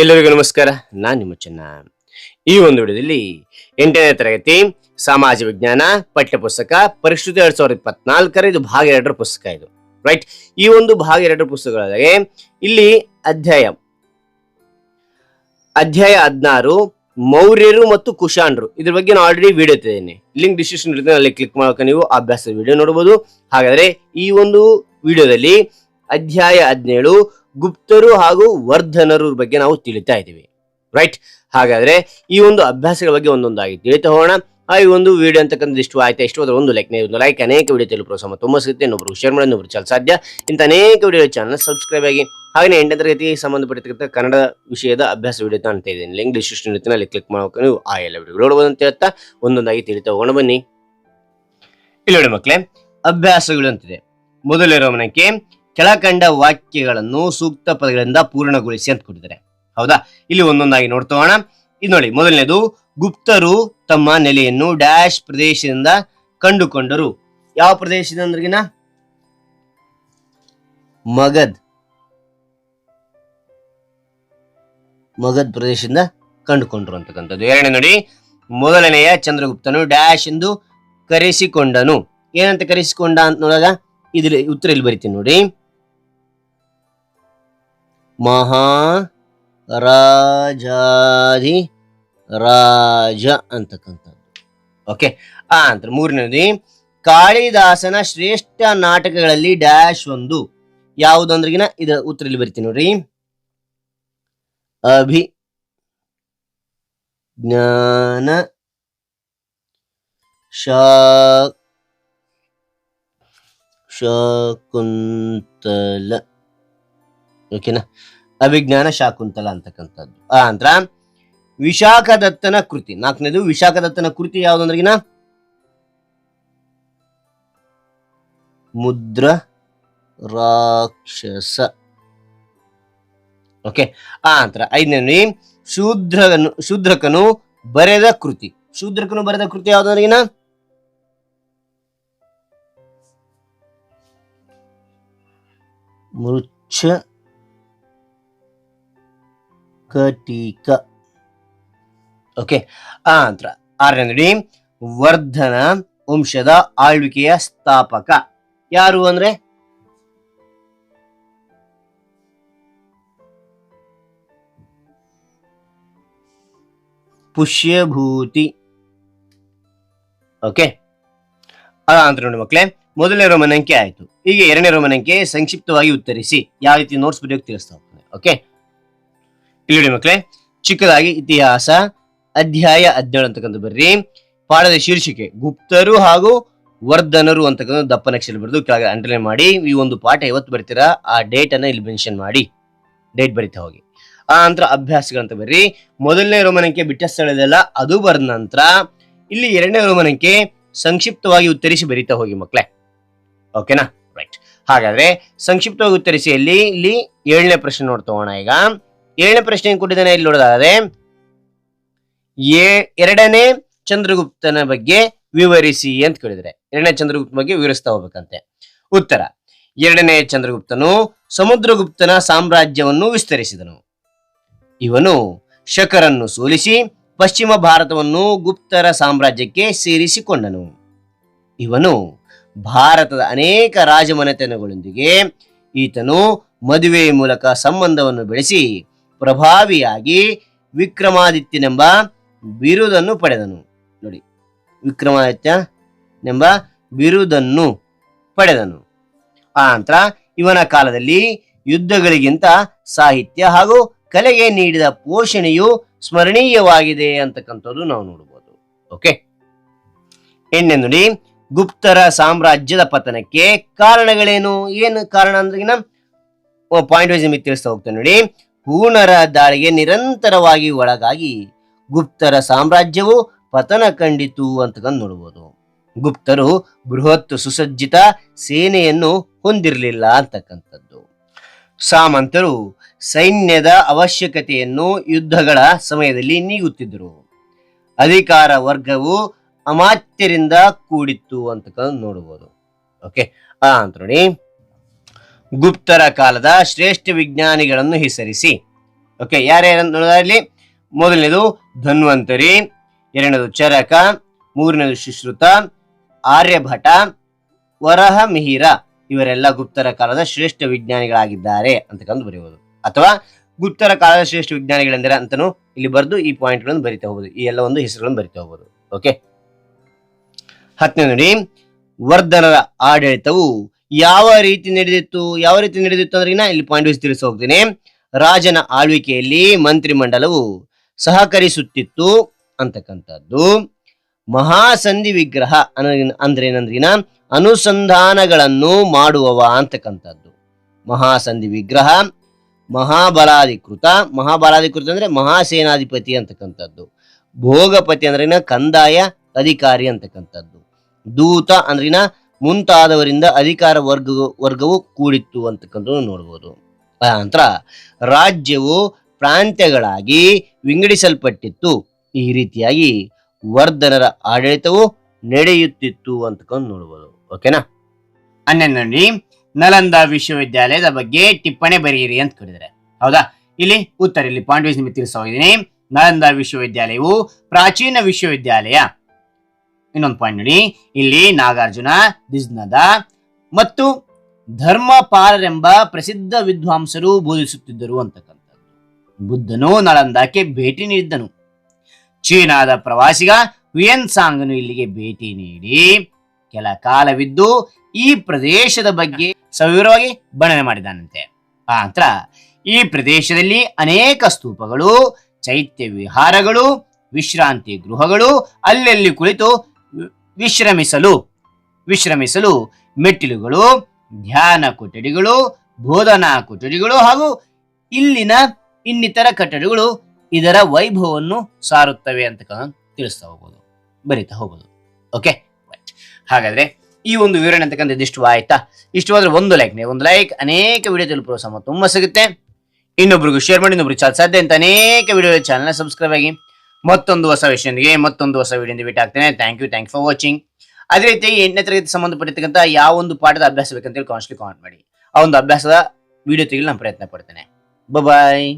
ಎಲ್ಲರಿಗೂ ನಮಸ್ಕಾರ. ನಾನು ನಿಮ್ಮ ಚೆನ್ನ. ಈ ಒಂದು ವಿಡಿಯೋದಲ್ಲಿ ಎಂಟನೇ ತರಗತಿ ಸಮಾಜ ವಿಜ್ಞಾನ ಪಠ್ಯಪುಸ್ತಕ ಪರಿಷ್ಕೃತ ಎರಡ್ ಸಾವಿರದ ಇಪ್ಪತ್ನಾಲ್ಕರ ಇದು ಭಾಗ ಎರಡರ ಪುಸ್ತಕ ಇದು. ರೈಟ್ ಈ ಒಂದು ಭಾಗ ಎರಡರ ಪುಸ್ತಕಗಳಾದರೆ ಇಲ್ಲಿ ಅಧ್ಯಾಯ ಅಧ್ಯಾಯ ಹದಿನಾರು ಮೌರ್ಯರು ಮತ್ತು ಕುಶಾಣರು ಇದ್ರ ಬಗ್ಗೆ ನಾನು ಆಲ್ರೆಡಿ ವಿಡಿಯೋ ತೆಗೆದೇನೆ ಲಿಂಕ್ ಡಿಸ್ಕ್ರಿಪ್ಷನ್ ಇರುತ್ತೆ, ಅಲ್ಲಿ ಕ್ಲಿಕ್ ಮಾಡೋಕೆ ನೀವು ಅಭ್ಯಾಸದ ವಿಡಿಯೋ ನೋಡಬಹುದು ಹಾಗಾದ್ರೆ ಈ ಒಂದು ವಿಡಿಯೋದಲ್ಲಿ ಅಧ್ಯಾಯ ಹದಿನೇಳು ಗುಪ್ತರು ಹಾಗೂ ವರ್ಧನರು ಬಗ್ಗೆ ನಾವು ತಿಳಿತಾ ಇದ್ದೀವಿ. ರೈಟ್ ಹಾಗಾದ್ರೆ ಈ ಒಂದು ಅಭ್ಯಾಸಗಳ ಬಗ್ಗೆ ಒಂದೊಂದಾಗಿ ತಿಳಿತಾ ಹೋಗೋಣ. ಆ, ಈ ಒಂದು ವಿಡಿಯೋ ಅಂತಕ್ಕಂಥ ಇಷ್ಟು ಆಯ್ತಾ? ಇಷ್ಟು ಅದರ ಒಂದು ಲೈಕ್ ಒಂದು ಲೈಕ್ ಅನೇಕ ವಿಡಿಯೋ ತಿಳಿದು ಪ್ರೋತ್ಸಾಹ ತುಂಬ ಸಿಗುತ್ತೆ. ಇನ್ನೊಬ್ರು ಶೇರ್ ಮಾಡಿ ಇನ್ನೊಬ್ರು ಚಲ ಸಾಧ್ಯ. ಇಂಥ ಅನೇಕ ವಿಡಿಯೋ ಚಾನಲ್ ಸಬ್ಸ್ಕ್ರೈಬ್ ಆಗಿ ಹಾಗೆ ಎಂಟನೇ ತರಗತಿಗೆ ಸಂಬಂಧಪಟ್ಟಿರ್ತಕ್ಕಂಥ ಕನ್ನಡ ವಿಷಯದ ಅಭ್ಯಾಸ ವಿಡಿಯೋ ಅಂತ ಇದ್ದೀನಿ ಇರುತ್ತೆ ಅಲ್ಲಿ ಕ್ಲಿಕ್ ಮಾಡೋಕೆ ನೀವು ಆ ಎಲ್ಲ ವಿಡಿಯೋ ನೋಡ್ಬೋದು ಅಂತ ಹೇಳ್ತಾ ಒಂದೊಂದಾಗಿ ತಿಳಿತಾ ಹೋಗೋಣ. ಬನ್ನಿ. ಇಲ್ಲಿ ನೋಡಿ ಮಕ್ಕಳೇ, ಅಭ್ಯಾಸಗಳು ಅಂತಿದೆ. ಮೊದಲಿರೋ ಮನಕ್ಕೆ ಕೆಳಕಂಡ ವಾಕ್ಯಗಳನ್ನು ಸೂಕ್ತ ಪದಗಳಿಂದ ಪೂರ್ಣಗೊಳಿಸಿ ಅಂತ ಕೊಟ್ಟಿದ್ದಾರೆ. ಹೌದಾ? ಇಲ್ಲಿ ಒಂದೊಂದಾಗಿ ನೋಡ್ತೋಣ ಇದು ನೋಡಿ, ಮೊದಲನೇದು, ಗುಪ್ತರು ತಮ್ಮ ನೆಲೆಯನ್ನು ಡ್ಯಾಶ್ ಪ್ರದೇಶದಿಂದ ಕಂಡುಕೊಂಡರು. ಯಾವ ಪ್ರದೇಶದಿಂದ ಅಂದ್ರಗಿನ? ಮಗದ್. ಮಗದ್ ಪ್ರದೇಶದಿಂದ ಕಂಡುಕೊಂಡ್ರು ಅಂತಕ್ಕಂಥದ್ದು. ಎರಡನೇ ನೋಡಿ, ಮೊದಲನೆಯ ಚಂದ್ರಗುಪ್ತನು ಡ್ಯಾಶ್ ಎಂದು ಕರೆಸಿಕೊಂಡನು. ಏನಂತ ಕರೆಸಿಕೊಂಡ ಅಂತ ನೋಡಾಗ ಇದ್ರ ಉತ್ತರ ಇಲ್ಲಿ ಬರಿತೀನಿ ನೋಡಿ. ಮಹಾ ರಾಜಾದಿ ರಾಜ ಅಂತಕ್ಕಂಥದ್ದು. ಓಕೆ ಆ ಅಂತ ಮೂರನೇದು, ಕಾಳಿದಾಸನ ಶ್ರೇಷ್ಠ ನಾಟಕಗಳಲ್ಲಿ ಡ್ಯಾಶ್ ಒಂದು. ಯಾವುದು ಅಂದ್ರಿಗಿನ ಇದರ ಉತ್ತರ ಇಲ್ಲಿ ಬರಿತೀನಿ ನೋಡ್ರಿ. ಅಭಿ ಜ್ಞಾನ ಶಾಕುಂತಲ ಓಕೆನಾ ಅಭಿಜ್ಞಾನ ಶಾಕುಂತಲ ಅಂತಕ್ಕಂಥದ್ದು. ಆ ನಂತರ ವಿಶಾಖದತ್ತನ ಕೃತಿ. ನಾಲ್ಕನೇದು ವಿಶಾಖದತ್ತನ ಕೃತಿ ಯಾವುದಂದ್ರಗಿನ? ಮುದ್ರ ರಾಕ್ಷಸ. ಓಕೆ ಆ ನಂತರ ಐದನೇ ಶೂದ್ರನು ಶೂದ್ರಕನು ಬರೆದ ಕೃತಿ. ಶೂದ್ರಕನು ಬರೆದ ಕೃತಿ ಯಾವುದಂದ್ರಗಿನ? ಮೃಚ್ಛ ಕಟಿಕ ಓಕೆ ಆ ನಂತರ ಆರನೇ ನೋಡಿ ವರ್ಧನ ವಂಶದ ಆಳ್ವಿಕೆಯ ಸ್ಥಾಪಕ. ಯಾರು ಅಂದ್ರೆ? ಪುಷ್ಯಭೂತಿ. ಓಕೆ ಆ ನಂತರ ನೋಡಿ ಮಕ್ಕಳೇ ಮೊದಲನೇ ರೋಮನಂಕೆ ಆಯ್ತು. ಈಗ ಎರಡನೇ ರೋಮನಂಕೆ ಸಂಕ್ಷಿಪ್ತವಾಗಿ ಉತ್ತರಿಸಿ, ಯಾವ ರೀತಿ ನೋಟ್ಸ್ ಬರೆಯೋಕೆ ತಿಳಿಸ್ತಾ ಹೋಗ್ತದೆ ಓಕೆ ಇಲ್ಲಿ ಮಕ್ಕಳೇ ಚಿಕ್ಕದಾಗಿ ಇತಿಹಾಸ, ಅಧ್ಯಾಯ ಹದಿನೇಳು ಅಂತಕ್ಕಂಥ ಬರ್ರಿ. ಪಾಠದ ಶೀರ್ಷಿಕೆ, ಗುಪ್ತರು ಹಾಗೂ ವರ್ಧನರು ಅಂತಕ್ಕಂಥ ದಪ್ಪನಕ್ಷರ ಬರೆದು ಕೆಳಗೆ ಅಂಡರ್ಲೈನ್ ಮಾಡಿ, ಈ ಒಂದು ಪಾಠ ಇವತ್ತು ಬರ್ತೀರಾ, ಆ ಡೇಟ್ ಅನ್ನ ಇಲ್ಲಿ ಮೆನ್ಷನ್ ಮಾಡಿ. ಡೇಟ್ ಬರಿತಾ ಹೋಗಿ. ಆ ನಂತರ ಅಭ್ಯಾಸಗಳಂತ ಬರ್ರಿ. ಮೊದಲನೇ ರೋಮನಂಕೆ ಬಿಟ್ಟ ಸ್ಥಳದಲ್ಲ, ಅದು ಬರೆದ ನಂತರ ಇಲ್ಲಿ ಎರಡನೇ ರೋಮನಂಕೆ ಸಂಕ್ಷಿಪ್ತವಾಗಿ ಉತ್ತರಿಸಿ ಬರಿತಾ ಹೋಗಿ ಮಕ್ಕಳೇ ಓಕೆನಾ ರೈಟ್ ಹಾಗಾದ್ರೆ ಸಂಕ್ಷಿಪ್ತವಾಗಿ ಉತ್ತರಿಸಿ ಇಲ್ಲಿ ಇಲ್ಲಿ ಏಳನೇ ಪ್ರಶ್ನೆ ನೋಡ್ತೋಣ ಈಗ. ಏಳನೇ ಪ್ರಶ್ನೆ ಕೊಟ್ಟಿದ್ದಾನೆ ಇಲ್ಲಿ ನೋಡೋದಾದ್ರೆ ಎರಡನೇ ಚಂದ್ರಗುಪ್ತನ ಬಗ್ಗೆ ವಿವರಿಸಿ ಅಂತ ಕೇಳಿದ್ರೆ. ಎರಡನೇ ಚಂದ್ರಗುಪ್ತ ಬಗ್ಗೆ ವಿವರಿಸ್ತಾ ಹೋಗ್ಬೇಕಂತೆ. ಉತ್ತರ, ಎರಡನೇ ಚಂದ್ರಗುಪ್ತನು ಸಮುದ್ರಗುಪ್ತನ ಸಾಮ್ರಾಜ್ಯವನ್ನು ವಿಸ್ತರಿಸಿದನು. ಇವನು ಶಕರನ್ನು ಸೋಲಿಸಿ ಪಶ್ಚಿಮ ಭಾರತವನ್ನು ಗುಪ್ತರ ಸಾಮ್ರಾಜ್ಯಕ್ಕೆ ಸೇರಿಸಿಕೊಂಡನು. ಇವನು ಭಾರತದ ಅನೇಕ ರಾಜಮನೆತನಗಳೊಂದಿಗೆ ಈತನು ಮದುವೆ ಮೂಲಕ ಸಂಬಂಧವನ್ನು ಬೆಳೆಸಿ ಪ್ರಭಾವಿಯಾಗಿ ವಿಕ್ರಮಾದಿತ್ಯನೆಂಬ ಬಿರುದನ್ನು ಪಡೆದನು. ನೋಡಿ ವಿಕ್ರಮಾದಿತ್ಯನೆಂಬ ಬಿರುದನ್ನು ಪಡೆದನು. ಆ ನಂತರ ಇವನ ಕಾಲದಲ್ಲಿ ಯುದ್ಧಗಳಿಗಿಂತ ಸಾಹಿತ್ಯ ಹಾಗೂ ಕಲೆಗೆ ನೀಡಿದ ಪೋಷಣೆಯು ಸ್ಮರಣೀಯವಾಗಿದೆ ಅಂತಕ್ಕಂಥದ್ದು ನಾವು ನೋಡಬಹುದು ಓಕೆ? ಎಣ್ಣೆ ನೋಡಿ, ಗುಪ್ತರ ಸಾಮ್ರಾಜ್ಯದ ಪತನಕ್ಕೆ ಕಾರಣಗಳೇನು? ಏನು ಕಾರಣ ಅಂದ್ರೆ ಪಾಯಿಂಟ್ ವೈಸ್ ನಿಮಗೆ ತಿಳಿಸ್ತಾ ಹೋಗ್ತೇನೆ ನೋಡಿ. ಹೂಣರ ದಾಳಿಗೆ ನಿರಂತರವಾಗಿ ಒಳಗಾಗಿ ಗುಪ್ತರ ಸಾಮ್ರಾಜ್ಯವು ಪತನ ಕಂಡಿತು ಅಂತ ನೋಡ್ಬೋದು. ಗುಪ್ತರು ಬೃಹತ್ ಸುಸಜ್ಜಿತ ಸೇನೆಯನ್ನು ಹೊಂದಿರಲಿಲ್ಲ ಅಂತಕ್ಕಂಥದ್ದು. ಸಾಮಂತರು ಸೈನ್ಯದ ಅವಶ್ಯಕತೆಯನ್ನು ಯುದ್ಧಗಳ ಸಮಯದಲ್ಲಿ ನೀಗುತ್ತಿದ್ದರು. ಅಧಿಕಾರ ವರ್ಗವು ಅಮಾತ್ಯರಿಂದ ಕೂಡಿತ್ತು ಅಂತ ನೋಡಬಹುದು ಓಕೆ ಆ ಅಂತ ಗುಪ್ತರ ಕಾಲದ ಶ್ರೇಷ್ಠ ವಿಜ್ಞಾನಿಗಳನ್ನು ಹೆಸರಿಸಿ. ಓಕೆ ಯಾರ್ಯಾರಲ್ಲಿ ಮೊದಲನೇದು ಧನ್ವಂತರಿ, ಎರಡನೇದು ಚರಕ, ಮೂರನೇದು ಸುಶ್ರುತ ಆರ್ಯಭಟ ವರಹ ಮಿಹಿರ ಇವರೆಲ್ಲ ಗುಪ್ತರ ಕಾಲದ ಶ್ರೇಷ್ಠ ವಿಜ್ಞಾನಿಗಳಾಗಿದ್ದಾರೆ ಅಂತ ಕಂದು ಬರೆಯಬಹುದು. ಅಥವಾ ಗುಪ್ತರ ಕಾಲದ ಶ್ರೇಷ್ಠ ವಿಜ್ಞಾನಿಗಳೆಂದರೆ ಅಂತಾನು ಇಲ್ಲಿ ಬರೆದು ಈ ಪಾಯಿಂಟ್ಗಳನ್ನು ಬರಿತಾ ಹೋಗ್ಬೋದು. ಈ ಎಲ್ಲ ಒಂದು ಹೆಸರುಗಳನ್ನು ಬರಿತಾ ಹೋಗ್ಬೋದು. ಓಕೆ ಹತ್ತನೇ ನೋಡಿ, ವರ್ಧನರ ಆಡಳಿತವು ಯಾವ ರೀತಿ ನಡೆದಿತ್ತು, ಯಾವ ರೀತಿ ನಡೆದಿತ್ತು ಅಂದ್ರೆ ಇಲ್ಲಿ ಪಾಯಿಂಟ್ ವೈಸ್ ತಿಳಿಸ ಹೋಗ್ತೀನಿ. ರಾಜನ ಆಳ್ವಿಕೆಯಲ್ಲಿ ಮಂತ್ರಿಮಂಡಲವು ಸಹಕರಿಸುತ್ತಿತ್ತು ಅಂತಕ್ಕಂಥದ್ದು. ಮಹಾಸಂಧಿ ವಿಗ್ರಹ ಅಂದ್ರೆ ಏನಂದ್ರಿನ? ಅನುಸಂಧಾನಗಳನ್ನು ಮಾಡುವವ ಅಂತಕ್ಕಂಥದ್ದು. ಮಹಾಸಂಧಿ ವಿಗ್ರಹ, ಮಹಾಬಲಾಧಿಕೃತ ಮಹಾಬಲಾಧಿಕೃತ ಅಂದ್ರೆ ಮಹಾಸೇನಾಧಿಪತಿ ಅಂತಕ್ಕಂಥದ್ದು. ಭೋಗಪತಿ ಅಂದ್ರಿನ ಕಂದಾಯ ಅಧಿಕಾರಿ ಅಂತಕ್ಕಂಥದ್ದು. ದೂತ ಅಂದ್ರಿನ? ಮುಂತಾದವರಿಂದ ಅಧಿಕಾರ ವರ್ಗ ವರ್ಗವು ಕೂಡಿತ್ತು ಅಂತಕ್ಕಂಥದ್ದು ನೋಡ್ಬೋದು. ನಂತರ ರಾಜ್ಯವು ಪ್ರಾಂತ್ಯಗಳಾಗಿ ವಿಂಗಡಿಸಲ್ಪಟ್ಟಿತ್ತು. ಈ ರೀತಿಯಾಗಿ ವರ್ಧನರ ಆಡಳಿತವು ನಡೆಯುತ್ತಿತ್ತು ಅಂತಕೊಂಡು ನೋಡ್ಬೋದು. ಓಕೆನಾ? ಹನ್ನೊಂದು ನೋಡಿ ನಲಂದ ವಿಶ್ವವಿದ್ಯಾಲಯದ ಬಗ್ಗೆ ಟಿಪ್ಪಣಿ ಬರೆಯಿರಿ ಅಂತ ಕೇಳಿದರೆ ಹೌದಾ? ಇಲ್ಲಿ ಉತ್ತರ ಇಲ್ಲಿ ವೈಸ್ ನಿಮಗೆ ತಿಳಿಸ್ತಾ ಹೋಗಿದ್ದೀನಿ ನಲಂದ ವಿಶ್ವವಿದ್ಯಾಲಯವು ಪ್ರಾಚೀನ ವಿಶ್ವವಿದ್ಯಾಲಯ. ಇನ್ನೊಂದು ಪಾಯಿಂಟ್ ನೋಡಿ. ಇಲ್ಲಿ ನಾಗಾರ್ಜುನ ದಿಜ್ನದ ಮತ್ತು ಧರ್ಮಪಾಲರೆಂಬ ಪ್ರಸಿದ್ಧ ವಿದ್ವಾಂಸರು ಬೋಧಿಸುತ್ತಿದ್ದರು ಅಂತಕ್ಕಂಥದ್ದು. ಬುದ್ಧನು ನಳಂದಕ್ಕೆ ಭೇಟಿ ನೀಡಿದ್ದನು. ಚೀನಾದ ಪ್ರವಾಸಿಗ ಹುಯನ್ ಸಾಂಗನು ಇಲ್ಲಿಗೆ ಭೇಟಿ ನೀಡಿ ಕೆಲ ಕಾಲವಿದ್ದು ಈ ಪ್ರದೇಶದ ಬಗ್ಗೆ ಸವಿವರವಾಗಿ ಬಣನೆ ಮಾಡಿದಾನಂತೆ ಆ ನಂತರ ಈ ಪ್ರದೇಶದಲ್ಲಿ ಅನೇಕ ಸ್ತೂಪಗಳು, ಚೈತ್ಯ ವಿಹಾರಗಳು, ವಿಶ್ರಾಂತಿ ಗೃಹಗಳು, ಅಲ್ಲಲ್ಲಿ ಕುಳಿತು ವಿಶ್ರಮಿಸಲು ವಿಶ್ರಮಿಸಲು ಮೆಟ್ಟಿಲುಗಳು, ಧ್ಯಾನ ಕೊಠಡಿಗಳು, ಬೋಧನಾ ಕೊಠಡಿಗಳು ಹಾಗೂ ಇಲ್ಲಿನ ಇನ್ನಿತರ ಕಟ್ಟಡಗಳು ಇದರ ವೈಭವವನ್ನು ಸಾರುತ್ತವೆ ಅಂತ ತಿಳಿಸ್ತಾ ಹೋಗ್ಬೋದು, ಬರಿತಾ ಹೋಗ್ಬೋದು. ಓಕೆ ಹಾಗಾದ್ರೆ ಈ ಒಂದು ವಿವರಣೆ ಅಂತಕ್ಕಂಥ ಇಷ್ಟು ಆಯ್ತಾ ಇಷ್ಟವಾದ್ರೆ ಒಂದು ಲೈಕ್ ಒಂದು ಲೈಕ್ ಅನೇಕ ವಿಡಿಯೋ ತಲುಪುವ ಸಮ ತುಂಬಾ ಸಿಗುತ್ತೆ. ಇನ್ನೊಬ್ರಿಗೂ ಶೇರ್ ಮಾಡಿ, ಇನ್ನೊಬ್ರಿಗೆ ಚಾಲ್ ಸಾಧ್ಯ ಅಂತ ಅನೇಕ ವಿಡಿಯೋ ಚಾನಲ್ ಸಬ್ಸ್ಕ್ರೈಬ್ ಆಗಿ. ಮತ್ತೊಂದು ಹೊಸ ವಿಷಯದೊಂದಿಗೆ ಮತ್ತೊಂದು ಹೊಸ ವಿಡಿಯೋ ಭೇಟಿ ಆಗ್ತೇನೆ. Thank you thank for watching ಅದೇ ರೀತಿ ಎಂಟನೇ ತರಗತಿ ಸಂಬಂಧಪಟ್ಟಿರ್ತಕ್ಕಂಥ ಯಾವ ಒಂದು ಪಾಠದ ಅಭ್ಯಾಸ ಬೇಕಂತೇಳಿ ಕಾನ್ಸ್ಟ್ಲಿ ಕಾಮೆಂಟ್ ಮಾಡಿ. ಆ ಒಂದು ಅಭ್ಯಾಸದ ವಿಡಿಯೋ ತೆಗೆಯಲು ನಾನು ಪ್ರಯತ್ನ ಪಡ್ತೇನೆ. ಬಾಯ್